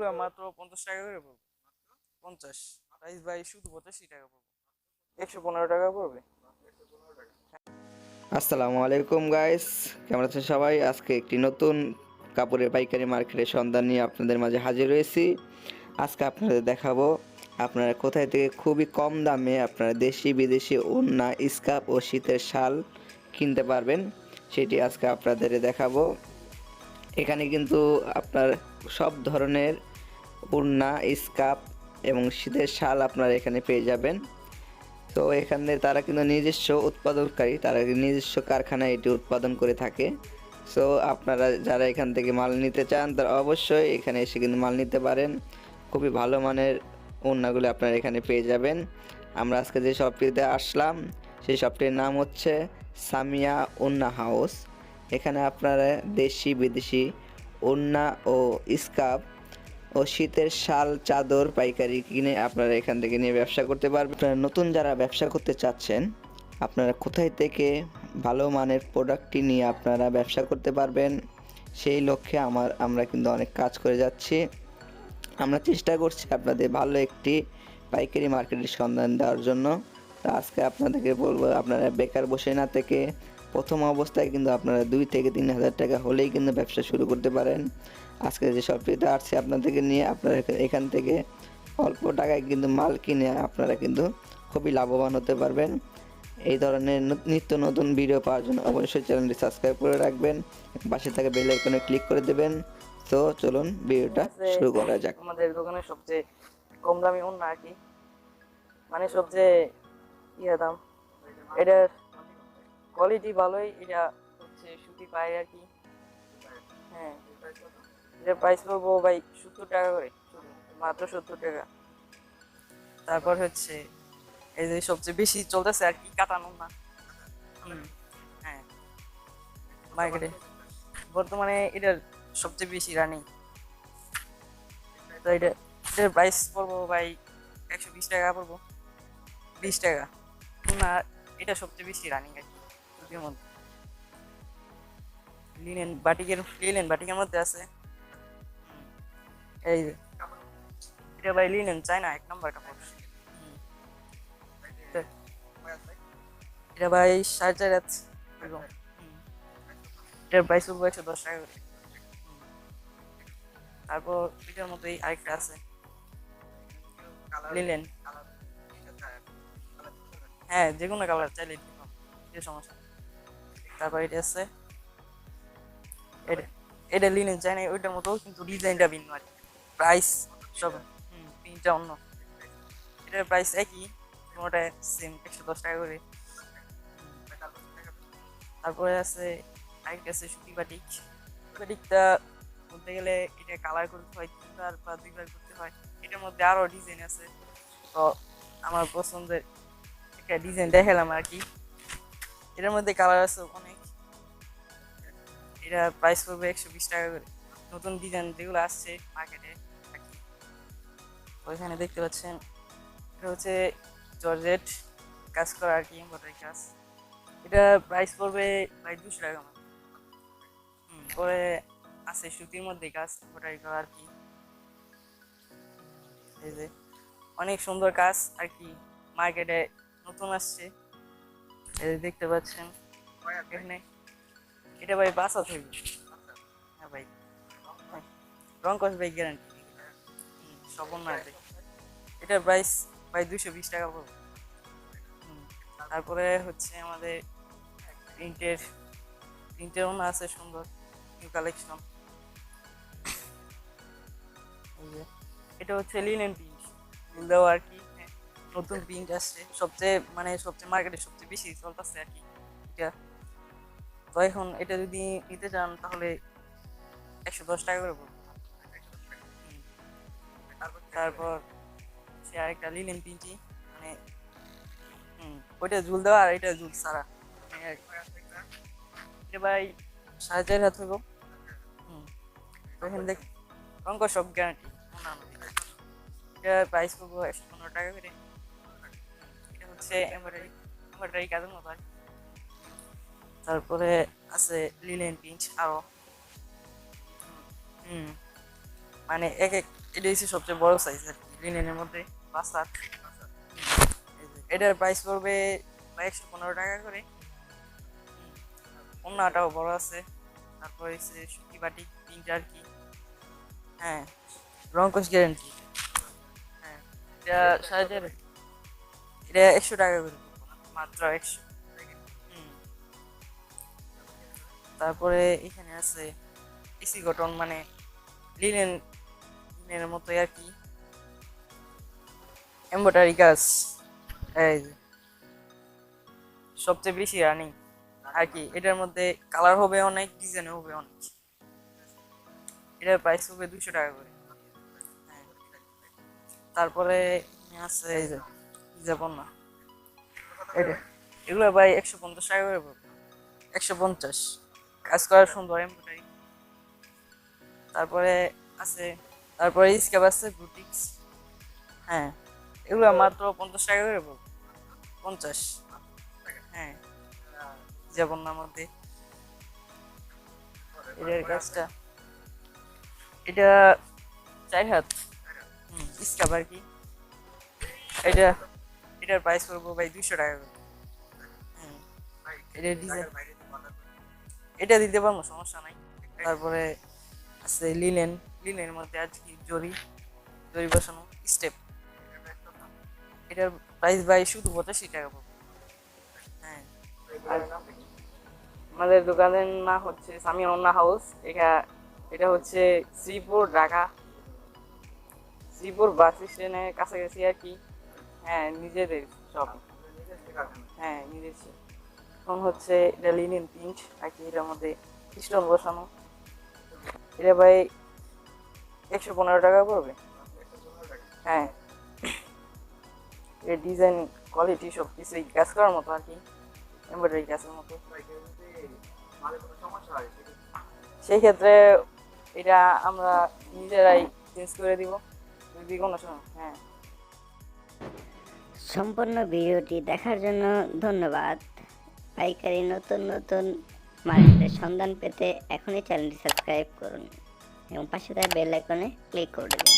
এগুলো মাত্র পঞ্চাশ টাকা করে পড়বে। পঞ্চাশ। প্রাইস ভাই শুধু পঁচাশি টাকা পড়বে। একশো পনেরো টাকা পড়বে। আসসালামু আলাইকুম গাইস কেমন আছেন সবাই? আজকে একটি নতুন কাপড়ের পাইকারি মার্কেটের সন্ধান নিয়ে আপনাদের মাঝে হাজির রয়েছি আজকে আপনাদের দেখাবো, আপনারা কোথায় থেকে খুবই কম দামে আপনারা দেশি, বিদেশি, ওড়না, স্কার্ফ ও শীতের শাল কিনতে পারবেন, সেটি আজকে আপনাদের দেখাবো। এখানে কিন্তু আপনার সব ধরনের ওড়না স্কার্ফ এবং শীতের শাল আপনারা এখানে পেয়ে যাবেন। তো এখানে তারা কিন্তু নিজস্ব উৎপাদনকারী, তারা নিজস্ব কারখানায় এটি উৎপাদন করে থাকে। সো আপনারা যারা এখান থেকে মাল নিতে চান, তারা অবশ্যই এখানে এসে কিন্তু মাল নিতে পারেন। খুবই ভালো মানের ওড়নাগুলো আপনারা এখানে পেয়ে যাবেন। আমরা আজকে যে শপটিতে আসলাম, সেই শপটির নাম হচ্ছে সামিয়া ওন্না হাউস। এখানে আপনারা দেশি বিদেশি ওন্না ও স্কার্ফ ও শীতের শাল, চাদর, পাইকারি কিনে আপনারা এখান থেকে নিয়ে ব্যবসা করতে পারবেন। আপনারা নতুন যারা ব্যবসা করতে চাচ্ছেন, আপনারা কোথায় থেকে ভালো মানের প্রোডাক্টটি নিয়ে আপনারা ব্যবসা করতে পারবেন, সেই লক্ষ্যে আমার, আমরা কিন্তু অনেক কাজ করে যাচ্ছি। আমরা চেষ্টা করছি আপনাদের ভালো একটি পাইকারি মার্কেটের সন্ধান দেওয়ার জন্য। তো আজকে আপনাদেরকে বলব, আপনারা বেকার বসে না থেকে প্রথম অবস্থায় কিন্তু আপনারা দুই থেকে তিন হাজার টাকা হলেই কিন্তু ব্যবসা শুরু করতে পারেন। আজকে যে শপটিতে আসছে আপনাদেরকে নিয়ে আপনারা এখান থেকে অল্প টাকায় কিন্তু মাল কিনে আপনারা কিন্তু খুবই লাভবান হতে পারবেন। এই ধরনের নিত্য নতুন ভিডিও পাওয়ার জন্য অবশ্যই চ্যানেলটি সাবস্ক্রাইব করে রাখবেন। পাশে থাকা বেল আইকনে ক্লিক করে দেবেন। তো চলুন ভিডিওটা শুরু করা যাক। আমাদের দোকানে সবচেয়ে কম দামি ওড়না আর কি। মানে সবচেয়ে ইয়ে দাম। এটার কোয়ালিটি ভালোই, এটা হচ্ছে সুতি পায় আর কি। হ্যাঁ এটার প্রাইস পড়ব ভাই সত্তর টাকা করে, মাত্র সত্তর টাকা। তারপর হচ্ছে, এই যে সবচেয়ে বেশি চলতেছে আর কি কাটানো না হ্যাঁ। মার্কেটে বর্তমানে এটার সবচেয়ে বেশি রানিং তো এটা, এটার প্রাইস পড়ব ভাই একশো বিশ টাকা পড়ব। বিশ টাকা। না, এটা সবচেয়ে বেশি রানিং আর কি। মধ্যে লিনেন বাটিকের লিনেন বাটিকের মধ্যে আছে। এই যে, এটা ভাই লিনেন চাই না এক নম্বর কাপড়। এটা- ভাই সাড়ে চার হাত। এটার প্রাইস পড়ব একশো দশ টাকা করে। তারপর এটার মতোই আরেকটা আছে। লিলেন হ্যাঁ যে কোনো কালার চাইলে সমস্যা। তারপর এটা আছে। এটা লিনেন চাই না ওইটার মতো কিন্তু ডিজাইনটা ভিন্ন আর প্রাইস সব হুম তিনটা অন্য। এটার প্রাইস একই কোনোটা সেম একশো দশ টাকা করে। তারপরে আছে আরেকটা আছে সুতি বাটিক বাটিকটা বলতে গেলে এটা কালার করতে হয় তিনবার বা দুইবার করতে হয়। এটার মধ্যে আরও ডিজাইন আছে। তো আমার পছন্দের একটা ডিজাইন দেখালাম আর কি। এটার মধ্যে কালার আছে অনেক। এটা প্রাইস পড়বে একশো বিশ টাকা করে। নতুন ডিজাইন যেগুলো আসছে মার্কেটে ওইখানে দেখতে পাচ্ছেন, এটা হচ্ছে জর্জেট কাজ করা আর কি এমব্রয়ডারি কাজ। এটা প্রাইস পড়বে প্রায় দুশো টাকা মতো। পরে আছে সুতির মধ্যে কাজ এমব্রয়ডারি করা আর কি। এই যে, অনেক সুন্দর কাজ আর কি মার্কেটে নতুন আসছে। দেখতে পাচ্ছেন এখানে, এটা ভাই বাসা থাকবে হ্যাঁ ভাই, রং ভাই গ্যারান্টি সবন না এটার প্রাইস ভাই দুশো বিশ টাকা পড়বে তারপরে হচ্ছে আমাদের প্রিন্টের প্রিন্টের অন্য আছে সুন্দর নিউ কালেকশন এটা হচ্ছে লিনেন প্রিন্ট দেওয়া আর কি নতুন প্রিন্ট আসছে, সবচেয়ে মানে সবচেয়ে মার্কেটে সবচেয়ে বেশি চলতেছে আর কি, এটা। তো এখন এটা যদি নিতে চান, তাহলে একশো দশ টাকা করে হুম। তারপর সে আরেকটা লিনেন প্রিন্টি মানে হুম, ওইটা ঝুল দেওয়া আর এটা ঝুল সারা। এটা ভাই সাড়ে চার হাত হইব। হুম দেখ, অঙ্ক সব গ্যারান্টি এটা প্রাইস করব একশো পনেরো টাকা করে। হচ্ছে এমব্রয়ডারি এমব্রয়ডারি কাজের মতো তারপরে আছে লিলেন পিঞ্চ আরও। হুম মানে এক এক এটা হচ্ছে সবচেয়ে বড় সাইজ আর কি লিনেনের মধ্যে বাসার এটার প্রাইস পড়বে একশো পনেরো টাকা করে। অন্যটাও বড় আছে। তারপর হচ্ছে সুতি বাটি তিনটা আর কি। হ্যাঁ রঙ্কশ গ্যারেন্টি হ্যাঁ এটা সাহায্যের এটা একশো টাকা করে মাত্র একশো। তারপরে এখানে আছে এসি কটন মানে লিনেন লিনেনের মতোই আর কি। এম্বয়ডারি কাজ। এই সবচেয়ে বেশি রানিং আর কি, এটার মধ্যে কালার হবে অনেক ডিজাইন হবে অনেক। এটার প্রাইস হবে দুশো টাকা করে। হ্যাঁ। তারপরে আছে এই যে যাবন না। এটা। এগুলো ভাই একশো পঞ্চাশ টাকা করে পড়বে। একশো পঞ্চাশ। কাজ করার সুন্দর এমব্রয়ডারি। তারপরে আছে, তারপরে স্কেপ আছে, বুটিক্স। হ্যাঁ এগুলো মাত্র পঞ্চাশ টাকা করে পড়বে। পঞ্চাশ। হ্যাঁ যাবন্নার মধ্যে এটার কাজটা। এটা চার হাত। হুম স্কাপ আর কি। এটা এটার প্রাইস করব ভাই দুশো টাকা করে। হুম, এটা ডিজাইন এটা দিতে পারব সমস্যা নাই। তারপরে আছে লিনেন লিনের মধ্যে আজকে জরি জরি বসানো স্টেপ এটার প্রাইস ভাই শুধু পঁচাশি টাকা পাবো হ্যাঁ। আমাদের দোকানের নাম হচ্ছে সামি অন্না হাউস এটা এটা হচ্ছে শ্রীপুর ঢাকা। শ্রীপুর বাস স্ট্যান্ডের কাছাকাছি আর কি। হ্যাঁ নিজেদের সব হ্যাঁ নিজস্ব এখন হচ্ছে এটা লিনেন প্রিন্ট কি এটার মধ্যে স্টোন বসানো। এটা ভাই একশো পনেরো টাকা পড়বে? হ্যাঁ। এর ডিজাইন কোয়ালিটি সব কিছুই কাজ করার মতো আর কি এমব্রয়ডারি কাজের মতো। সেই ক্ষেত্রে এটা আমরা নিজেরাই চেঞ্জ করে দিব। যদি কোনো সময় হ্যাঁ। সম্পূর্ণ ভিডিওটি দেখার জন্য ধন্যবাদ। পাইকারি নতুন নতুন মার্কেটের সন্ধান পেতে এখনই চ্যানেলটি সাবস্ক্রাইব করুন এবং পাশে তার বেল আইকনে ক্লিক করে দিন।